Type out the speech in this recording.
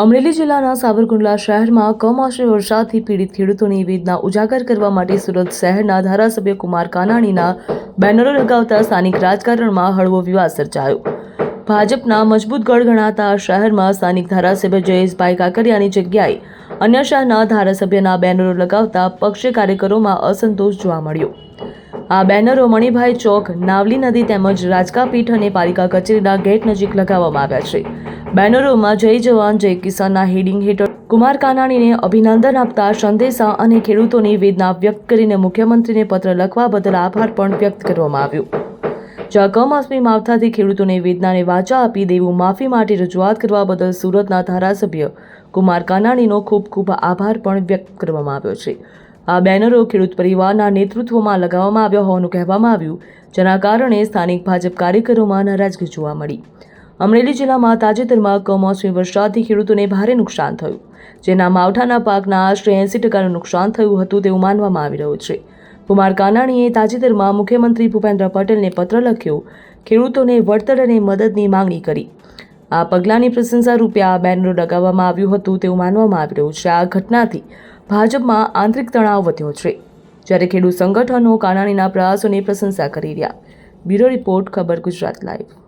અમરેલી જિલ્લાના સાવરકુંડલા શહેરમાં કમોસમી વરસાદથી પીડિત ખેડૂતોની વેદના ઉજાગર કરવા માટે સુરત શહેરના ધારાસભ્ય કુમાર કાનાણીના બેનરો લગાવતા સ્થાનિક રાજકારણમાં હળવો વિવાદ સર્જાયો. ભાજપના મજબૂત ગઢ ગણાતા શહેરમાં સ્થાનિક ધારાસભ્ય જયેશભાઈ કાકડિયાની જગ્યાએ અન્ય શહેરના ધારાસભ્યના બેનરો લગાવતા પક્ષ કાર્યકરોમાં અસંતોષ જોવા મળ્યો. આ બેનરો મણિભાઈ ચોક, નાવલી નદી તેમજ રાજકા પીઠ અને પાલિકા કચેરીના ગેટ નજીક લગાવવામાં આવ્યા છે. બેનરોમાં જય જવાન, જય કિસાનના હેડિંગ હેઠળ કુમાર કાનાણીને અભિનંદન આપતા સંદેશા અને ખેડૂતોની વેદના વ્યક્ત કરીને મુખ્યમંત્રીને પત્ર લખવા બદલ આભાર પણ વ્યક્ત કરવામાં આવ્યો. જ્યાં કમોસમી માવઠાથી ખેડૂતોને વેદનાને વાચા આપી દેવું માફી માટે રજૂઆત કરવા બદલ સુરતના ધારાસભ્ય કુમાર કાનાણીનો ખૂબ ખૂબ આભાર પણ વ્યક્ત કરવામાં આવ્યો છે. આ બેનરો ખેડૂત પરિવારના નેતૃત્વમાં લગાવવામાં આવ્યા હોવાનું કહેવામાં આવ્યું, જેના કારણે સ્થાનિક ભાજપ કાર્યકરોમાં નારાજગી જોવા મળી. અમરેલી જિલ્લામાં તાજેતરમાં કમોસમી વરસાદથી ખેડૂતોને ભારે નુકસાન થયું. જેના માવઠાના પાકના આશરે એંસી ટકાનું નુકસાન થયું હતું તેવું માનવામાં આવી રહ્યું છે. કુમાર કાનાણીએ તાજેતરમાં મુખ્યમંત્રી ભૂપેન્દ્ર પટેલને પત્ર લખ્યો, ખેડૂતોને વળતર અને મદદની માંગણી કરી. આ પગલાંની પ્રશંસા રૂપે આ બેનરો લગાવવામાં આવ્યું હતું તેવું માનવામાં આવી રહ્યું છે. આ ઘટનાથી ભાજપમાં આંતરિક તણાવ વધ્યો છે. જ્યારે ખેડૂત સંગઠનો કાનાણીના પ્રયાસોની પ્રશંસા કરી રહ્યા. બ્યુરો રિપોર્ટ, ખબર ગુજરાત લાઈવ.